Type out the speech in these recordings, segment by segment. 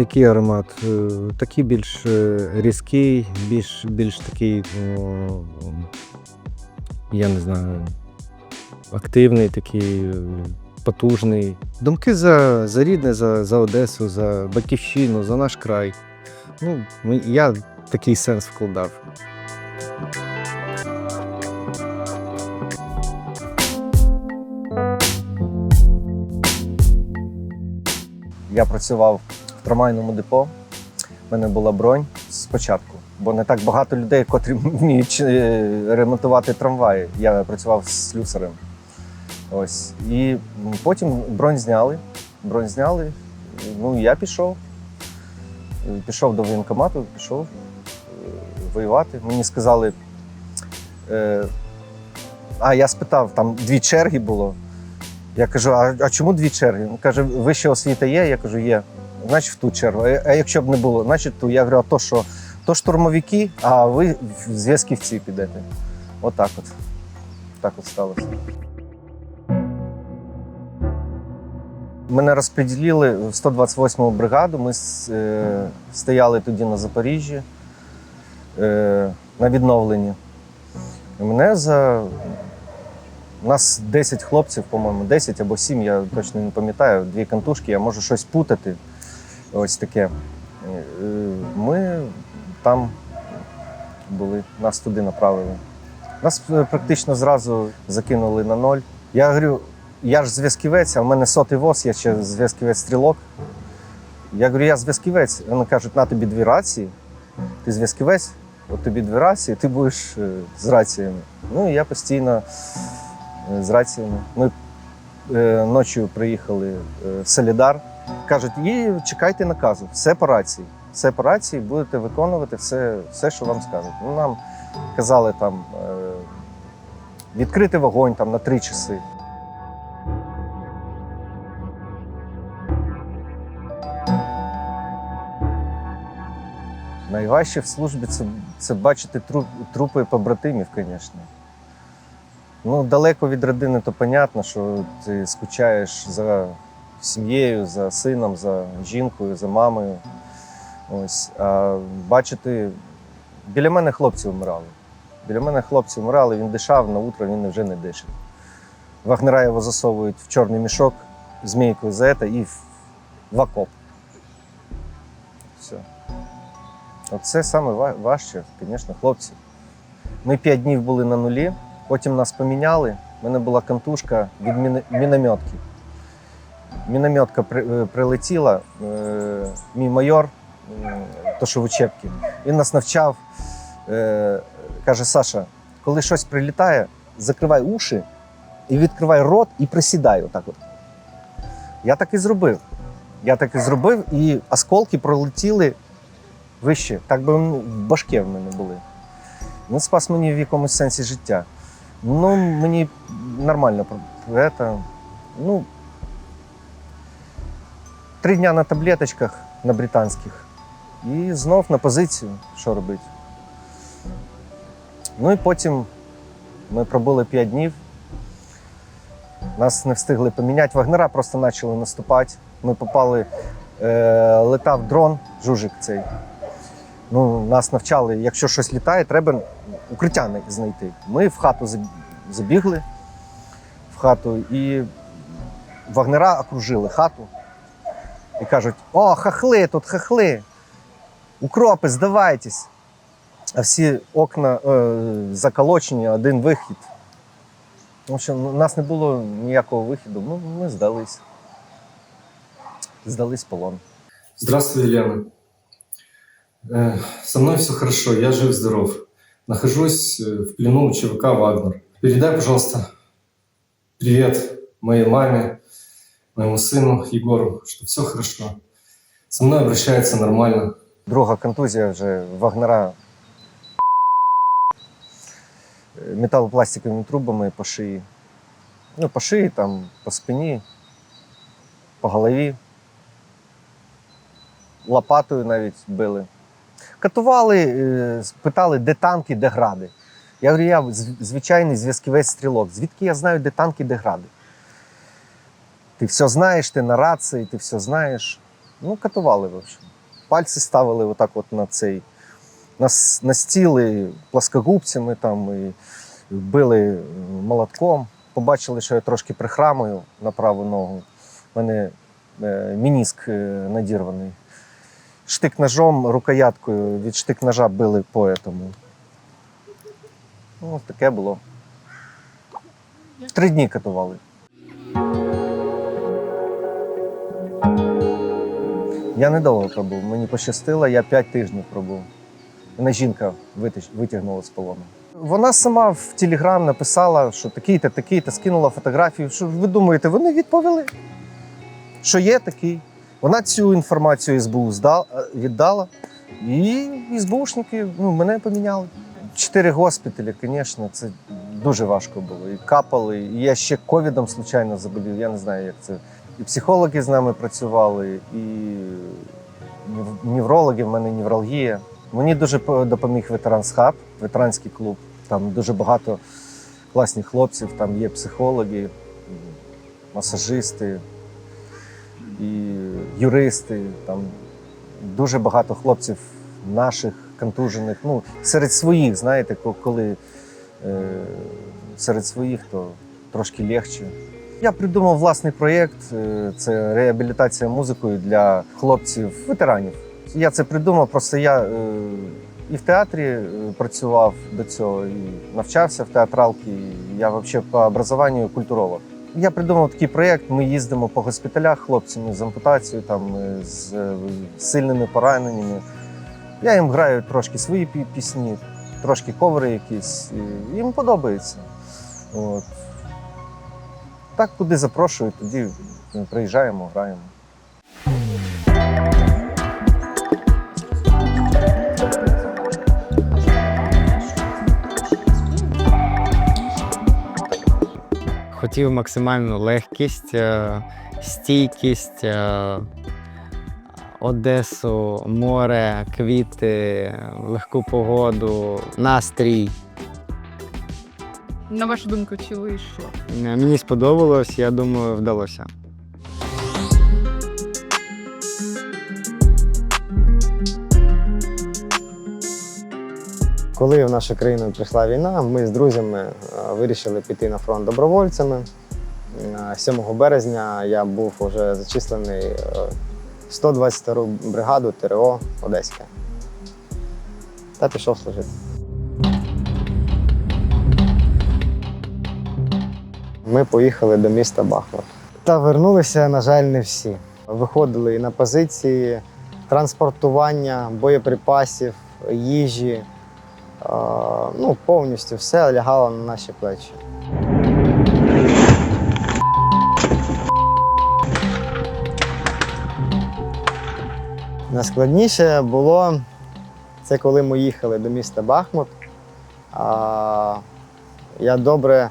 Який аромат? Е, Такий більш е, різкий, більш, більш такий, я не знаю, активний, такий, е, потужний. Думки за, за рідне, за, за Одесу, за батьківщину, за наш край. Ну, я такий сенс вкладав. Я працював в трамвайному депо. У мене була бронь спочатку, бо не так багато людей, котрі вміють е, ремонтувати трамваї. Я працював з слюсарем. Ось. І потім бронь зняли. Бронь зняли. Ну, я пішов. Пішов до воєнкомату, пішов е, воювати. Мені сказали. Е, а я спитав, там дві черги було. Я кажу, а, а чому дві черги? Він каже, вища освіта є? Я кажу, є. Значить, в ту чергу. А, якщо б не було, значить ту. Я говорю, а то що? То штурмовики, а ви в зв'язківці підете. Отак от. Так от сталося. Мене розподілили в 128-му бригаду. Ми е, стояли тоді на Запоріжжі е, на відновленні. Мене за у нас 10 хлопців, по-моєму, 10 або 7, я точно не пам'ятаю, дві контужки, я можу щось путати. Ось таке. Е, Ми там були, нас туди направили. Нас практично зразу закинули на ноль. Я говорю, я ж зв'язківець, а в мене сотий воз, я ще зв'язківець-стрілок. Я говорю, я зв'язківець. Вони кажуть, на тобі дві рації, ти зв'язківець, от тобі дві рації, ти будеш е, з раціями. Ну і я постійно е, з раціями. Ми е, ночі приїхали в Солідар. Кажуть, і чекайте наказу, все по рації. Все по рації, будете виконувати все, все що вам скажуть. Ну, нам казали там відкрити вогонь там, на три часи. Найважче в службі це, це бачити труп, трупи побратимів, звісно. Ну, далеко від родини, то понятно, що ти скучаєш за сім'єю, за сином, за жінкою, за мамою. Ось. А бачити, біля мене хлопці вмирали. Біля мене хлопці вмирали, він дишав, на утро він вже не дише. Вагнера його засовують в чорний мішок, змійкою це і в окоп. Все. Оце саме важче, звісно, хлопці. Ми п'ять днів були на нулі, потім нас поміняли. У мене була контужка від мінометки. Мінометка е, прилетіла, е, мій майор, м, то що в учебці, він нас навчав, е, каже: Саша, коли щось прилітає, закривай уші і відкривай рот і присідай. Отак от. Я так і зробив. Я так і зробив, і осколки пролетіли вище, так би ну, в мене були. Він спас мені в якомусь сенсі життя. Ну, мені нормально це. Ну, три дня на таблеточках на британських. І знов на позицію, що робити. Ну і потім ми пробули 5 днів. Нас не встигли поміняти. Вагнера просто почали наступати. Ми попали, е, летав дрон, жужик цей. Ну, нас навчали, якщо щось літає, треба укриття знайти. Ми в хату забігли в хату і вагнера окружили хату і кажуть: о, хахли, тут хахли! Укропи, здавайтесь! А всі окна е, заколочені, один вихід. Тому що у нас не було ніякого вихіду. Ну, ми здались. Здались полон. Здравствуй, Елена. Э, Со мной все хорошо, я жив-здоров. Нахожусь э, в плену у ЧВК «Вагнер». Передай, пожалуйста, привет моей маме, моему сыну Егору, что все хорошо. Со мной обращается нормально. Друга контузія вже вагнера Е, металопластиковими трубами по шиї. Ну, по шиї, там, по спині, по голові. Лопатою навіть били. Катували, е, питали, де танки, де гради. Я говорю, я звичайний зв'язківець стрілок. Звідки я знаю, де танки, де гради? Ти все знаєш, ти на рації, ти все знаєш. Ну, катували, в общем. Пальці ставили отак от на цей. На, на стіли там і били е, молотком. Побачили, що я трошки прихрамую на праву ногу. У мене е, мініск надірваний. Штик ножом, рукояткою від штик ножа били по этому. Ну, таке було. Три дні катували. Я недовго пробув. Мені пощастило, я п'ять тижнів пробув. Мене жінка витягнула з полону. Вона сама в Телеграм написала, що такий-то, такий-то, скинула фотографію. Що ви думаєте, вони відповіли, що є такий. Вона цю інформацію СБУ віддала, і СБУшники ну, мене поміняли. Чотири госпіталі, звісно, це дуже важко було. І капали. І я ще ковідом случайно заболів. Я не знаю, як це. І психологи з нами працювали, і неврологи, в мене невралгія. Мені дуже допоміг ветеранс хаб, ветеранський клуб. Там дуже багато класних хлопців, там є психологи, масажисти і юристи. Там дуже багато хлопців наших контужених. Ну, серед своїх, знаєте, коли е, серед своїх, то трошки легче. Я придумав власний проєкт. е, Це реабілітація музикою для хлопців, ветеранів. Я це придумав, просто я е, і в театрі е, працював до цього, і навчався в театралці. Я взагалі по образованню культуролог. Я придумав такий проєкт. Ми їздимо по госпіталях хлопцями з ампутацією, там, е, з е, сильними пораненнями. Я їм граю трошки свої пісні, трошки ковери якісь. Їм подобається. От. Так, куди запрошують, тоді приїжджаємо, граємо. Хотів максимальну легкість, е, стійкість, е, Одесу, море, квіти, легку погоду, настрій. На вашу думку, чи вийшло? Е, Мені сподобалось, я думаю, вдалося. Коли в нашу країну прийшла війна, ми з друзями е, вирішили піти на фронт добровольцями. Е, 7 березня я був вже зачислений е, в 122 бригаду ТРО Одеське та пішов служити. Ми поїхали до міста Бахмут. Та вернулися, на жаль, не всі. Виходили на позиції транспортування боєприпасів, їжі. Ну, повністю все лягало на наші плечі. Найскладніше було це коли ми їхали до міста Бахмут. Я добре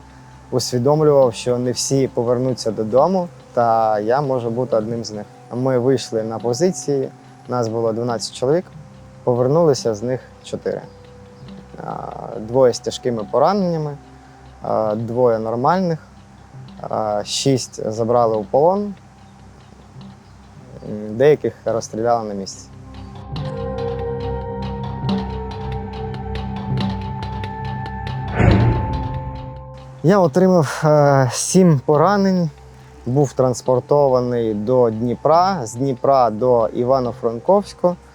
усвідомлював, що не всі повернуться додому, та я можу бути одним з них. Ми вийшли на позиції, нас було 12 чоловік, повернулися з них 4. Двоє з тяжкими пораненнями, двоє нормальних, шість забрали у полон, деяких розстріляли на місці. Я отримав е, сім поранень, був транспортований до Дніпра, з Дніпра до Івано-Франковську, а,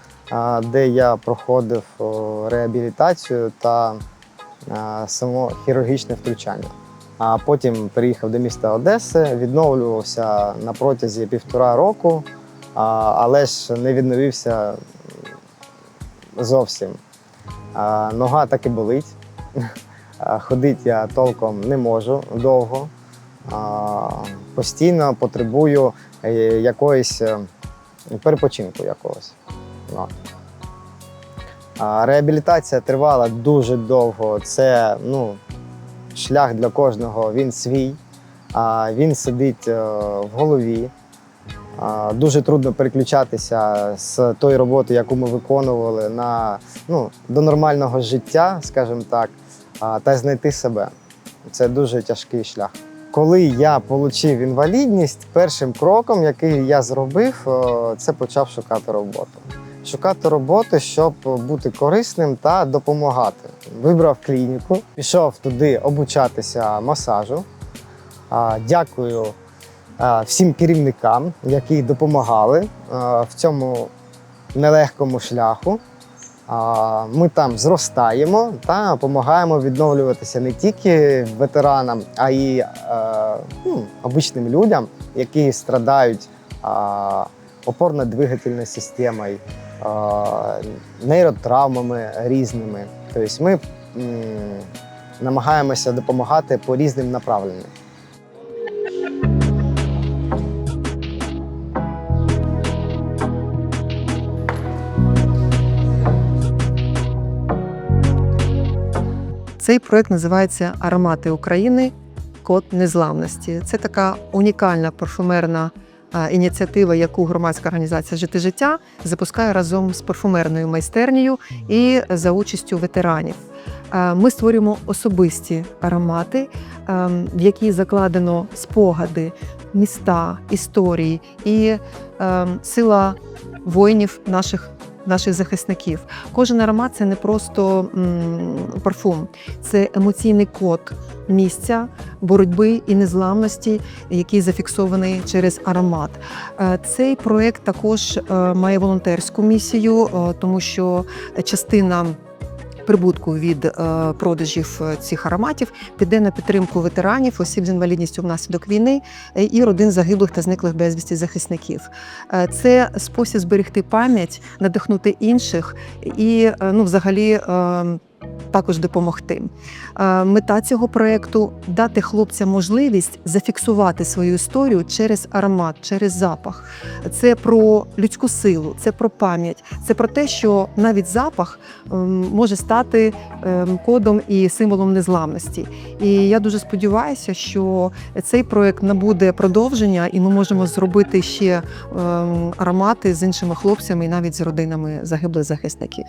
де я проходив реабілітацію та само хірургічне втручання. А потім приїхав до міста Одеси, відновлювався на протязі півтора року, але ж не відновився зовсім. Нога так і болить. Ходити я толком не можу довго. Постійно потребую е, якоїсь е, перепочинку якогось. А Реабілітація тривала дуже довго. Це ну, шлях для кожного, він свій, він сидить е, в голові. Дуже трудно переключатися з тої роботи, яку ми виконували, на, ну, до нормального життя, скажімо так, та знайти себе. Це дуже тяжкий шлях. Коли я отримав інвалідність, першим кроком, який я зробив, о, це почав шукати роботу. Шукати роботу, щоб бути корисним та допомагати. Вибрав клініку, пішов туди обучатися масажу. Дякую всім керівникам, які допомагали в цьому нелегкому шляху. Ми там зростаємо та допомагаємо відновлюватися не тільки ветеранам, а й е, ну, обичним людям, які страдають опорно-двигательною системою, нейротравмами різними. Тобто ми намагаємося допомагати по різним направленням. Цей проект називається Аромати України Код незламності. Це така унікальна парфумерна ініціатива, яку громадська організація Жити життя запускає разом з парфумерною майстернею і за участю ветеранів. Ми створюємо особисті аромати, ем, в які закладено спогади, міста, історії і ем, сила воїнів наших. Наших захисників. Кожен аромат це не просто м, парфум, це емоційний код місця, боротьби і незламності, який зафіксований через аромат. Е, Цей проект також е, має волонтерську місію, е, тому що частина. Прибутку від е, продажів е, цих ароматів піде на підтримку ветеранів, осіб з інвалідністю внаслідок війни е, і родин загиблих та зниклих безвісті захисників. Це спосіб зберегти пам'ять, надихнути інших і ну, взагалі е, також допомогти. Е, Мета цього проєкту дати хлопцям можливість зафіксувати свою історію через аромат, через запах. Це про людську силу, це про пам'ять, це про те, що навіть запах ем, може стати ем, кодом і символом незламності. І я дуже сподіваюся, що цей проект набуде продовження, і ми можемо зробити ще ем, аромати з іншими хлопцями і навіть з родинами загиблих захисників.